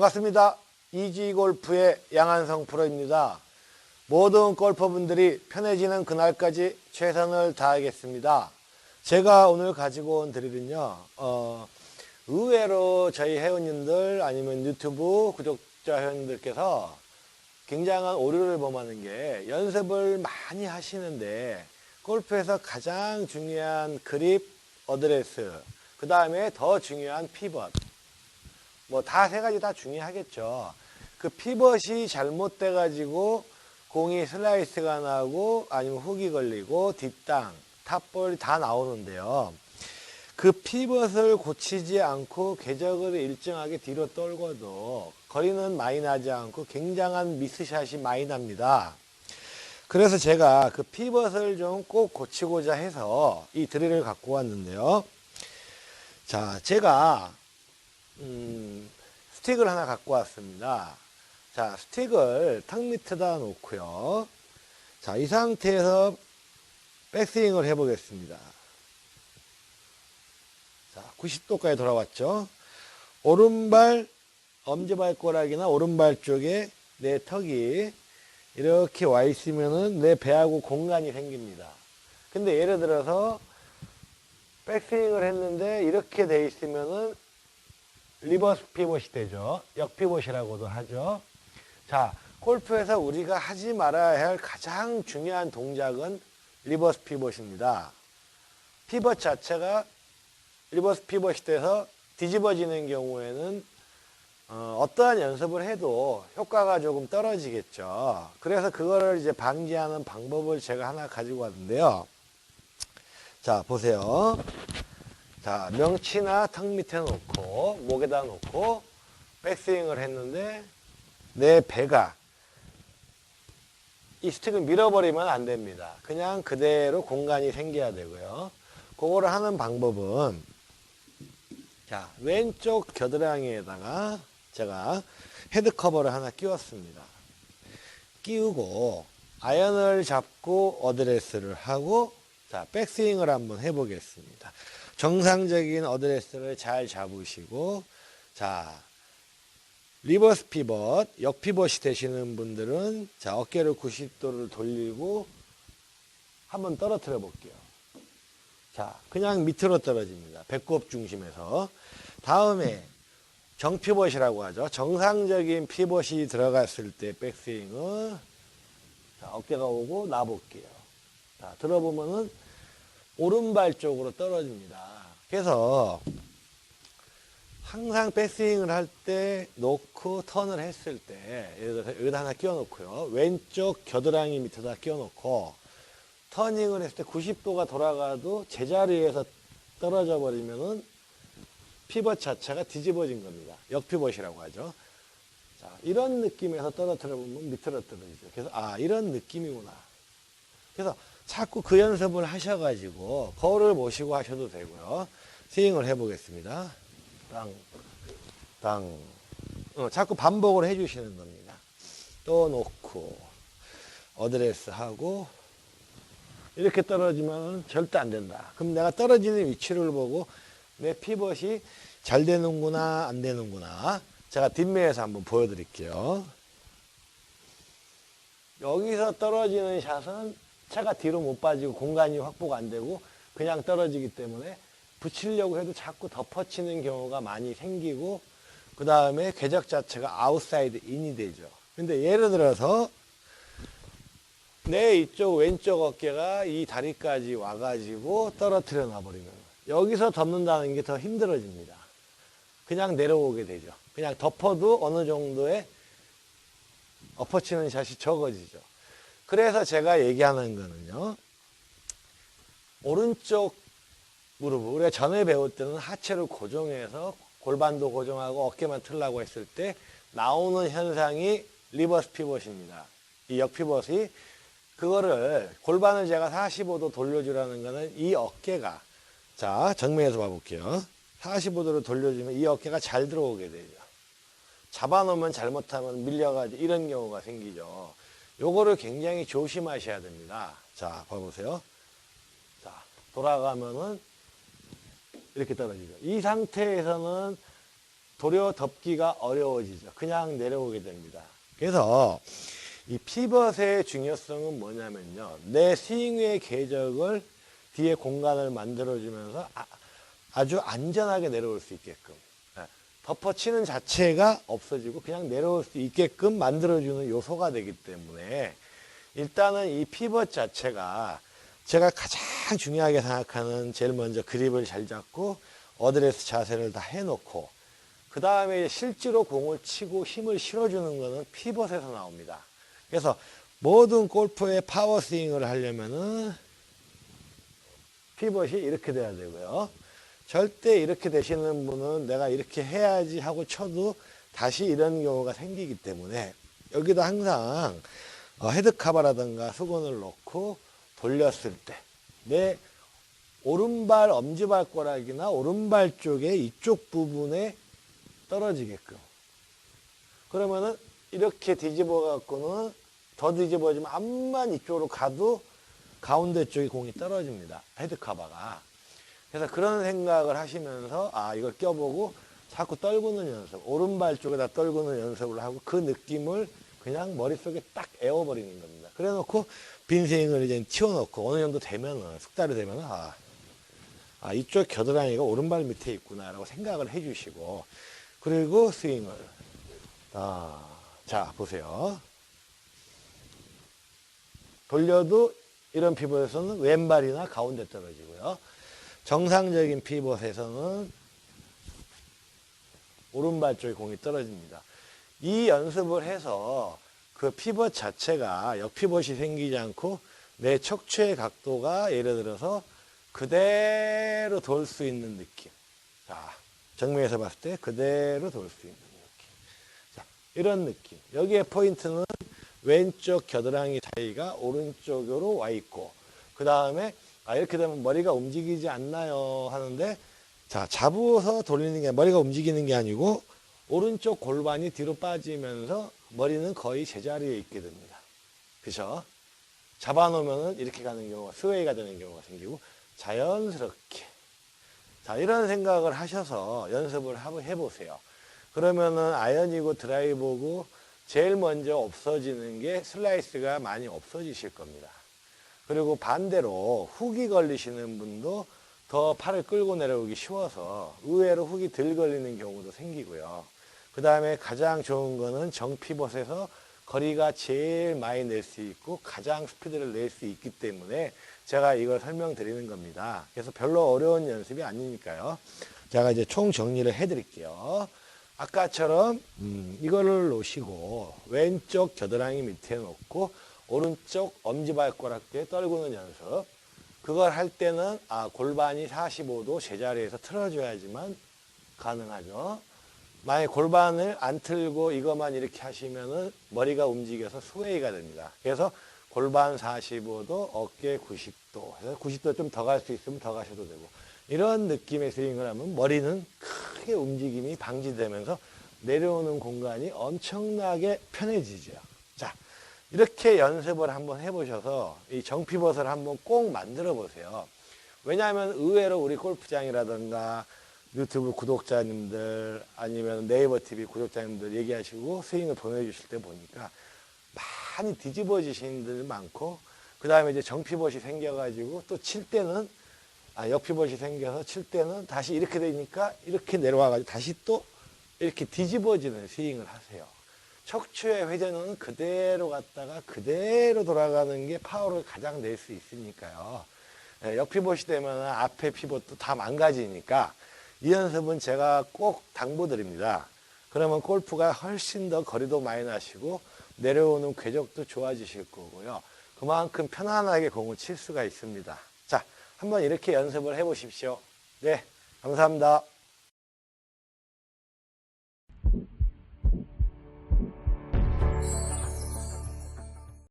반갑습니다. 이지골프의 양한성 프로입니다. 모든 골퍼분들이 편해지는 그날까지 최선을 다하겠습니다. 제가 오늘 가지고 온 드릴은요, 어, 의외로 저희 회원님들 아니면 유튜브 구독자 회원님들께서 굉장한 오류를 범하는 게 연습을 많이 하시는데 골프에서 가장 중요한 그립, 어드레스, 그 다음에 더 중요한 피벗, 뭐 다 세 가지 다 중요하겠죠. 그 피벗이 잘못돼 가지고 공이 슬라이스가 나고 아니면 훅이 걸리고 뒷땅, 탑볼 다 나오는데요. 그 피벗을 고치지 않고 궤적을 일정하게 뒤로 떨궈도 거리는 많이 나지 않고 굉장한 미스샷이 많이 납니다. 그래서 제가 그 피벗을 좀 꼭 고치고자 해서 이 드릴을 갖고 왔는데요. 자, 제가 음, 스틱을 하나 갖고 왔습니다. 자, 스틱을 턱 밑에다 놓고요. 자, 이 상태에서 백스윙을 해보겠습니다. 자, 90도까지 돌아왔죠. 오른발 엄지발가락이나 오른발 쪽에 내 턱이 이렇게 와 있으면은 내 배하고 공간이 생깁니다. 근데 예를 들어서 백스윙을 했는데 이렇게 돼 있으면은 리버스 피벗이 되죠. 역피벗이라고도 하죠. 자, 골프에서 우리가 하지 말아야 할 가장 중요한 동작은 리버스 피벗입니다. 피벗 자체가 리버스 피벗이 돼서 뒤집어지는 경우에는 어, 떠한 연습을 해도 효과가 조금 떨어지겠죠. 그래서 그거를 이제 방지하는 방법을 제가 하나 가지고 왔는데요. 자, 보세요. 자, 명치나 턱 밑에 놓고, 목에다 놓고, 백스윙을 했는데, 내 배가 이 스틱을 밀어버리면 안 됩니다. 그냥 그대로 공간이 생겨야 되고요. 그거를 하는 방법은, 자, 왼쪽 겨드랑이에다가 제가 헤드 커버를 하나 끼웠습니다. 끼우고, 아연을 잡고 어드레스를 하고, 자, 백스윙을 한번 해보겠습니다. 정상적인 어드레스를 잘 잡으시고, 자, 리버스 피벗, 역 피벗이 되시는 분들은, 자, 어깨를 90도를 돌리고, 한번 떨어뜨려 볼게요. 자, 그냥 밑으로 떨어집니다. 배꼽 중심에서. 다음에, 정피벗이라고 하죠. 정상적인 피벗이 들어갔을 때 백스윙은, 자, 어깨가 오고 놔볼게요. 자, 들어보면은, 오른발 쪽으로 떨어집니다. 그래서 항상 백스윙을 할 때 놓고 턴을 했을 때 예를 들어서 여기다 하나 끼워 놓고요. 왼쪽 겨드랑이 밑에다 끼워 놓고 터닝을 했을 때 90도가 돌아가도 제자리에서 떨어져 버리면은 피벗 자체가 뒤집어진 겁니다. 역피벗이라고 하죠. 자, 이런 느낌에서 떨어뜨려 보면 밑으로 떨어지죠. 그래서 아, 이런 느낌이구나. 그래서 자꾸 그 연습을 하셔가지고 거울을 모시고 하셔도 되고요. 스윙을 해보겠습니다. 땅, 땅. 어, 자꾸 반복을 해주시는 겁니다. 또 놓고 어드레스 하고 이렇게 떨어지면 절대 안 된다. 그럼 내가 떨어지는 위치를 보고 내 피벗이 잘 되는구나 안 되는구나. 제가 뒷면에서 한번 보여드릴게요. 여기서 떨어지는 샷은 차가 뒤로 못 빠지고 공간이 확보가 안 되고 그냥 떨어지기 때문에 붙이려고 해도 자꾸 덮어치는 경우가 많이 생기고 그 다음에 궤적 자체가 아웃사이드 인이 되죠. 근데 예를 들어서 내 이쪽 왼쪽 어깨가 이 다리까지 와가지고 떨어뜨려 놔버리면 여기서 덮는다는 게 더 힘들어집니다. 그냥 내려오게 되죠. 그냥 덮어도 어느 정도의 엎어치는 샷이 적어지죠. 그래서 제가 얘기하는 거는요. 오른쪽 무릎, 우리가 전에 배울 때는 하체를 고정해서 골반도 고정하고 어깨만 틀라고 했을 때 나오는 현상이 리버스 피벗입니다. 이 역피벗이 그거를 골반을 제가 45도 돌려주라는 거는 이 어깨가 자 정면에서 봐볼게요. 45도로 돌려주면 이 어깨가 잘 들어오게 되죠. 잡아놓으면 잘못하면 밀려가지고 이런 경우가 생기죠. 요거를 굉장히 조심하셔야 됩니다. 자, 봐보세요. 자, 돌아가면은 이렇게 떨어지죠. 이 상태에서는 도려 덮기가 어려워지죠. 그냥 내려오게 됩니다. 그래서 이 피벗의 중요성은 뭐냐면요. 내 스윙의 궤적을 뒤에 공간을 만들어주면서 아, 주 안전하게 내려올 수 있게끔 예, 덮어치는 자체가 없어지고 그냥 내려올 수 있게끔 만들어주는 요소가 되기 때문에 일단은 이 피벗 자체가 제가 가장 중요하게 생각하는 제일 먼저 그립을 잘 잡고 어드레스 자세를 다 해놓고 그 다음에 실제로 공을 치고 힘을 실어주는 거는 피벗에서 나옵니다. 그래서 모든 골프의 파워 스윙을 하려면은 피벗이 이렇게 돼야 되고요. 절대 이렇게 되시는 분은 내가 이렇게 해야지 하고 쳐도 다시 이런 경우가 생기기 때문에 여기도 항상 어, 헤드카바라든가 수건을 넣고 돌렸을 때 내 오른발 엄지발가락이나 오른발 쪽에 이쪽 부분에 떨어지게끔 그러면은 이렇게 뒤집어 갖고는 더 뒤집어지면 암만 이쪽으로 가도 가운데 쪽에 공이 떨어집니다. 헤드카바가. 그래서 그런 생각을 하시면서 아 이걸 껴보고 자꾸 떨구는 연습, 오른발 쪽에다 떨구는 연습을 하고 그 느낌을 그냥 머릿속에 딱 애워버리는 겁니다. 그래 놓고 빈 스윙을 이제 튀어놓고 어느 정도 되면은 숙달이 되면은 아, 아 이쪽 겨드랑이가 오른발 밑에 있구나 라고 생각을 해주시고 그리고 스윙을 아, 자 보세요. 돌려도 이런 피벗에서는 왼발이나 가운데 떨어지고요. 정상적인 피벗에서는 오른발 쪽에 공이 떨어집니다. 이 연습을 해서 그 피벗 자체가 역피벗이 생기지 않고 내 척추의 각도가 예를 들어서 그대로 돌 수 있는 느낌. 자, 정면에서 봤을 때 그대로 돌 수 있는 느낌. 자, 이런 느낌. 여기에 포인트는 왼쪽 겨드랑이 사이가 오른쪽으로 와 있고, 그 다음에 아, 이렇게 되면 머리가 움직이지 않나요? 하는데, 자, 잡아서 돌리는 게 머리가 움직이는 게 아니고, 오른쪽 골반이 뒤로 빠지면서 머리는 거의 제자리에 있게 됩니다. 그죠? 잡아놓으면 이렇게 가는 경우가, 스웨이가 되는 경우가 생기고, 자연스럽게. 자, 이런 생각을 하셔서 연습을 한번 해보세요. 그러면은 아연이고 드라이버고 제일 먼저 없어지는 게 슬라이스가 많이 없어지실 겁니다. 그리고 반대로 훅이 걸리시는 분도 더 팔을 끌고 내려오기 쉬워서 의외로 훅이 덜 걸리는 경우도 생기고요. 그 다음에 가장 좋은 거는 정피벗에서 거리가 제일 많이 낼 수 있고 가장 스피드를 낼 수 있기 때문에 제가 이걸 설명드리는 겁니다. 그래서 별로 어려운 연습이 아니니까요. 제가 이제 총 정리를 해드릴게요. 아까처럼 음, 이거를 놓으시고 왼쪽 겨드랑이 밑에 놓고 오른쪽 엄지발가락에 떨구는 연습. 그걸 할 때는 아, 골반이 45도 제자리에서 틀어줘야지만 가능하죠. 만약 골반을 안 틀고 이것만 이렇게 하시면은 머리가 움직여서 스웨이가 됩니다. 그래서 골반 45도, 어깨 90도. 해서 90도 좀 더 갈 수 있으면 더 가셔도 되고. 이런 느낌의 스윙을 하면 머리는 크게 움직임이 방지되면서 내려오는 공간이 엄청나게 편해지죠. 자, 이렇게 연습을 한번 해보셔서 이 정피벗을 한번 꼭 만들어 보세요. 왜냐하면 의외로 우리 골프장이라든가 유튜브 구독자님들 아니면 네이버 TV 구독자님들 얘기하시고 스윙을 보내주실 때 보니까 많이 뒤집어지시는 분들 많고 그 다음에 이제 정피벗이 생겨가지고 또 칠 때는 아, 옆피벗이 생겨서 칠 때는 다시 이렇게 되니까 이렇게 내려와가지고 다시 또 이렇게 뒤집어지는 스윙을 하세요. 척추의 회전은 그대로 갔다가 그대로 돌아가는 게 파워를 가장 낼 수 있으니까요. 예, 옆피벗이 되면 앞에 피벗도 다 망가지니까 이 연습은 제가 꼭 당부드립니다. 그러면 골프가 훨씬 더 거리도 많이 나시고 내려오는 궤적도 좋아지실 거고요. 그만큼 편안하게 공을 칠 수가 있습니다. 자, 한번 이렇게 연습을 해 보십시오. 네, 감사합니다.